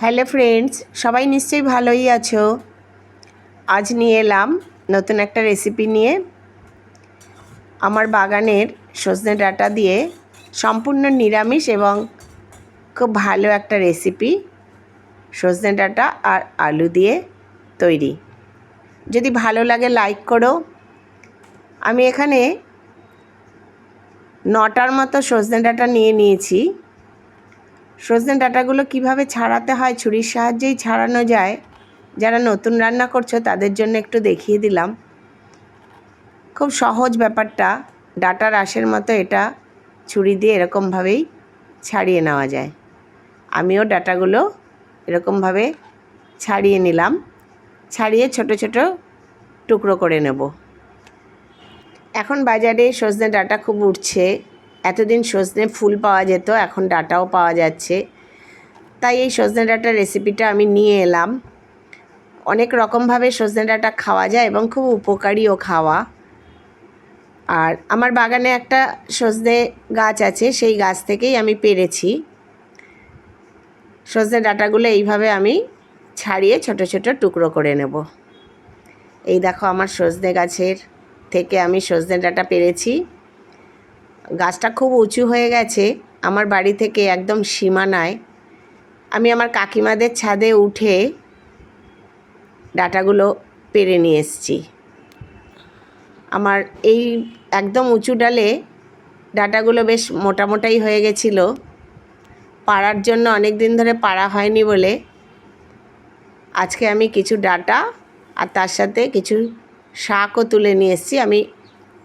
Hello friends, সবাই নিশ্চয়ই ভালোই আছো। আজ নিয়ে এলাম নতুন একটা রেসিপি নিয়ে। আমার বাগানের সজনে ডাটা দিয়ে সম্পূর্ণ নিরামিষ এবং খুব ভালো একটা রেসিপি সজনে ডাটা আর আলু দিয়ে তৈরি। যদি ভালো লাগে লাইক করো। আমি এখানে নটার মতো সজনে ডাঁটা নিয়ে নিয়েছি। সজনে ডাঁটাগুলো কীভাবে ছাড়াতে হয়, ছুরির সাহায্যেই ছাড়ানো যায়, যারা নতুন রান্না করছ তাদের জন্য একটু দেখিয়ে দিলাম। খুব সহজ ব্যাপারটা ডাটা রাশের মতো এটা ছুরি দিয়ে এরকমভাবেই ছাড়িয়ে নেওয়া যায়। আমিও ডাটাগুলো এরকমভাবে ছাড়িয়ে নিলাম, ছাড়িয়ে ছোট ছোট টুকরো করে নেব। এখন বাজারে সজনে ডাটা খুব উঠছে। এতদিন সজনে ফুল পাওয়া যেত, এখন ডাটাও পাওয়া যাচ্ছে। তাই এই সজনে ডাটার রেসিপিটা আমি নিয়ে এলাম। অনেক রকমভাবে সজনে ডাটা খাওয়া যায় এবং খুব উপকারীও খাওয়া। আর আমার বাগানে একটা সজনে গাছ আছে, সেই গাছ থেকেই আমি পেরেছি। সজনে ডাটাগুলো এইভাবে আমি ছাড়িয়ে ছোট ছোট টুকরো করে নেব। এই দেখো আমার সজনে গাছের থেকে আমি সজনে ডাটা পেরেছি। গাছটা খুব উঁচু হয়ে গেছে, আমার বাড়ি থেকে একদম সীমানায়। আমি আমার কাকিমাদের ছাদে উঠে ডাটাগুলো পেরে নিয়ে এসছি। আমার এই একদম উঁচু ডালে ডাটাগুলো বেশ মোটা মোটাই হয়ে গেছিল। পাড়ার জন্য অনেক দিন ধরে পাড়া হয়নি বলে আজকে আমি কিছু ডাটা আর তার সাথে কিছু শাকও তুলে নিয়ে এসেছি। আমি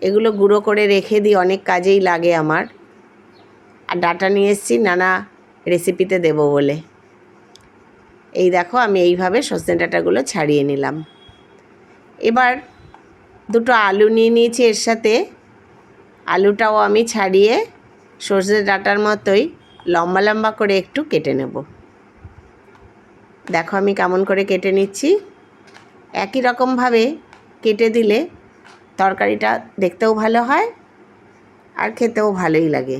এগুলো গুঁড়ো করে রেখে দিই, অনেক কাজেই লাগে আমার। আর ডাটা নিয়ে এসেছি, নানা রেসিপিতে দেব বলে। এই দেখো, আমি এইভাবে সজনে ডাটাগুলো ছাড়িয়ে নিলাম। এবার দুটো আলু নিয়ে নিয়েছি এর সাথে। আলুটাও আমি ছাড়িয়ে সজনে ডাটার মতোই লম্বা লম্বা করে একটু কেটে নেব। দেখো আমি কেমন করে কেটে নিচ্ছি। একই রকমভাবে কেটে দিলে তরকারিটা দেখতেও ভালো হয় আর খেতেও ভালোই লাগে।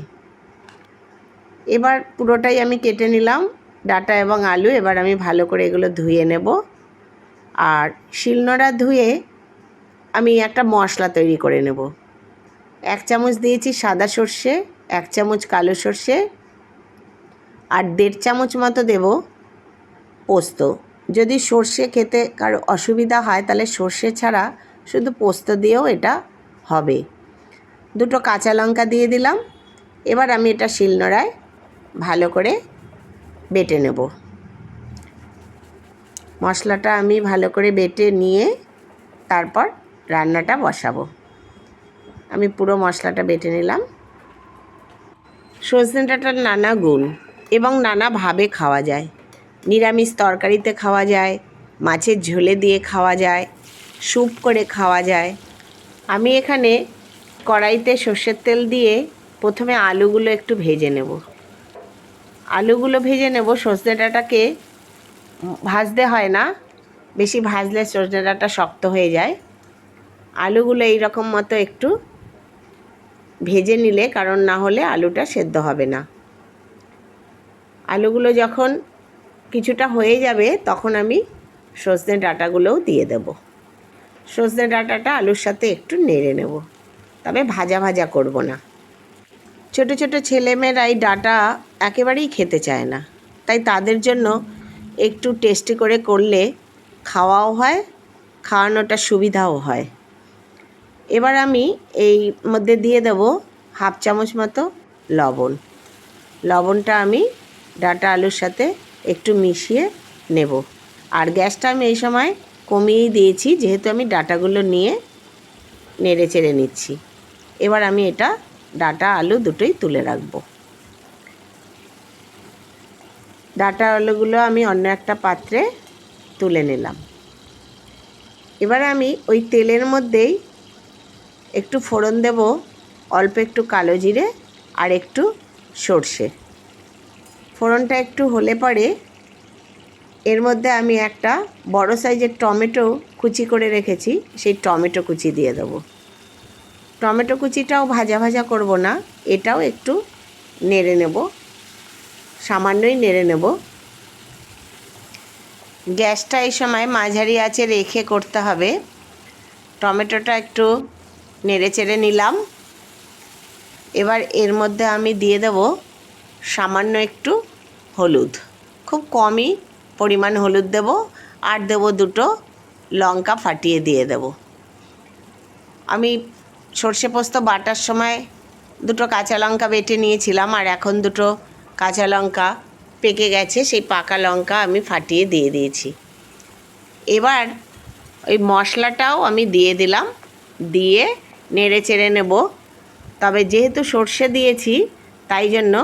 এবার পুরোটাই আমি কেটে নিলাম, ডাটা এবং আলু। এবার আমি ভালো করে এগুলো ধুয়ে নেব। আর শিলনোড়া ধুয়ে আমি একটা মশলা তৈরি করে নেব। এক চামচ দিয়েছি সাদা সর্ষে, এক চামচ কালো সর্ষে আর দেড় চামচ মতো দেব পোস্ত। যদি সর্ষে খেতে কারও অসুবিধা হয়, তাহলে সর্ষে ছাড়া শুধু পোস্ত দিয়েও এটা হবে। দুটো কাঁচা লঙ্কা দিয়ে দিলাম। এবার আমি এটা শিলনোড়ায় ভালো করে বেটে নেব। মশলাটা আমি ভালো করে বেটে নিয়ে তারপর রান্নাটা বসাবো। আমি পুরো মশলাটা বেটে নিলাম। সজনে ডাঁটার নানা গুণ এবং নানাভাবে খাওয়া যায়। নিরামিষ তরকারিতে খাওয়া যায়, মাছের ঝোলে দিয়ে খাওয়া যায় স্যুপ করে খাওয়া যায়। আমি এখানে কড়াইতে সর্ষের তেল দিয়ে প্রথমে আলুগুলো একটু ভেজে নেব। আলুগুলো ভেজে নেব সজনে ডাঁটাকে ভাজতে হয় না। বেশি ভাজলে সজনে ডাঁটা শক্ত হয়ে যায়। আলুগুলো এই রকম মতো একটু ভেজে নিলে, কারণ না হলে আলুটা সেদ্ধ হবে না। আলুগুলো যখন কিছুটা হয়ে যাবে, তখন আমি সজনে ডাঁটাগুলোও দিয়ে দেব। সজনে ডাঁটাটা আলুর সাথে একটু নেড়ে নেব। তবে ভাজা ভাজা করব না। ছোট ছোট ছেলেমেয়েরা এই ডাঁটা একেবারেই খেতে চায় না। তাই তাদের জন্য একটু টেস্টি করে করলে খাওয়াও হয়, খাওয়ানোটা সুবিধাও হয়। এবার আমি এই মধ্যে দিয়ে দেব হাফ চামচ মতো লবণ। লবণটা আমি ডাটা আলুর সাথে একটু মিশিয়ে নেব। আর গ্যাসটা আমি এই সময় কমিয়েই দিয়েছি, যেহেতু আমি ডাটাগুলো নিয়ে নেড়ে চেড়ে নিচ্ছি। এবার আমি এটা ডাটা আলু দুটোই তুলে রাখব। ডাটা আলুগুলো আমি অন্য একটা পাত্রে তুলে নিলাম। এবার আমি ওই তেলের মধ্যেই একটু ফোড়ন দেব, অল্প একটু কালো জিরে আর একটু সর্ষে। ফোড়নটা একটু হলে পরে এর মধ্যে আমি একটা বড় সাইজের টমেটো কুচি করে রেখেছি, সেই টমেটো কুচি দিয়ে দেবো। টমেটো কুচিটাও ভাজা ভাজা করব না, এটাও একটু নেড়ে নেব, সামান্যই নেড়ে নেব। গ্যাসটা এই সময় মাঝারি আছে রেখে করতে হবে। টমেটোটা একটু নেড়ে চেড়ে নিলাম। এবার এর মধ্যে আমি দিয়ে দেব সামান্য একটু হলুদ। খুব কমই পরিমাণ হলুদ দেব আর দেব দুটো লঙ্কা ফাটিয়ে দিয়ে দেব। আমি সর্ষে পোস্ত বাটার সময় দুটো কাঁচা লঙ্কা বেটে নিয়েছিলাম আর এখন দুটো কাঁচা লঙ্কা পেকে গেছে, সেই পাকা লঙ্কা আমি ফাটিয়ে দিয়ে দিয়েছি। এবার ওই মশলাটাও আমি দিয়ে দিলাম, দিয়ে নেড়ে চেড়ে নেব। তবে যেহেতু সর্ষে দিয়েছি, তাই জন্য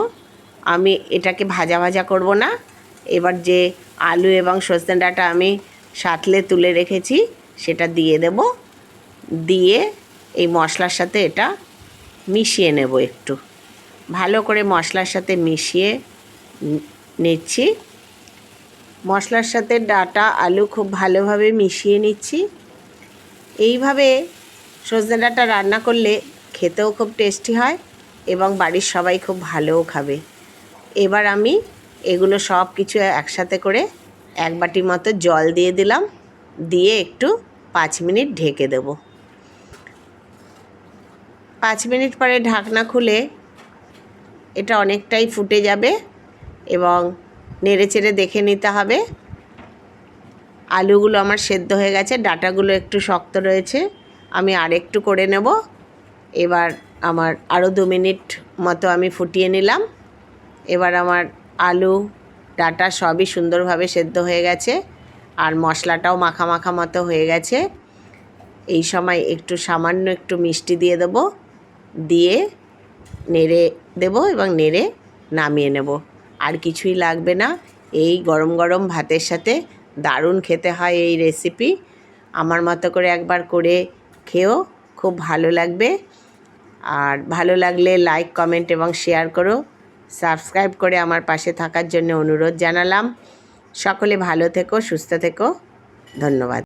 আমি এটাকে ভাজা ভাজা করব না। এবার যে আলু এবং সজনে ডাঁটা আমি সাতলে তুলে রেখেছি, সেটা দিয়ে দেব। দিয়ে এই মশলার সাথে এটা মিশিয়ে নেব একটু। ভালো করে মশলার সাথে মিশিয়ে নিচ্ছি। মশলার সাথে ডাটা, আলু খুব ভালোভাবে মিশিয়ে নিচ্ছি। এইভাবে সজনে ডাঁটা রান্না করলে খেতেও খুব টেস্টি হয় এবং বাড়ির সবাই খুব ভালোও খাবে। এবার আমি এগুলো সব কিছু একসাথে করে এক বাটি মতো জল দিয়ে দিলাম। দিয়ে একটু পাঁচ মিনিট ঢেকে দেব। পাঁচ মিনিট পরে ঢাকনা খুলে এটা অনেকটাই ফুটে যাবে এবং নেড়ে চেড়ে দেখে নিতে হবে। আলুগুলো আমার সেদ্ধ হয়ে গেছে, ডাটাগুলো একটু শক্ত রয়েছে, আমি আর একটু করে নেব। এবার আমার আরও দু মিনিট মতো আমি ফুটিয়ে নিলাম। এবার আমার আলু, ডাটা সবই সুন্দরভাবে সেদ্ধ হয়ে গেছে আর মশলাটাও মাখা মাখা মতো হয়ে গেছে। এই সময় একটু সামান্য একটু মিষ্টি দিয়ে দেবো, দিয়ে নেড়ে দেবো এবং নেড়ে নামিয়ে নেব। আর কিছুই লাগবে না, এই গরম গরম ভাতের সাথে দারুণ খেতে হয় এই রেসিপি আমার মতো করে একবার করে খেয়েও খুব ভালো লাগবে। আর ভালো লাগলে লাইক কমেন্ট এবং শেয়ার করো। সাবস্ক্রাইব করে আমার পাশে থাকার জন্য অনুরোধ জানালাম। সকলে ভালো থেকো সুস্থ থেকো। ধন্যবাদ।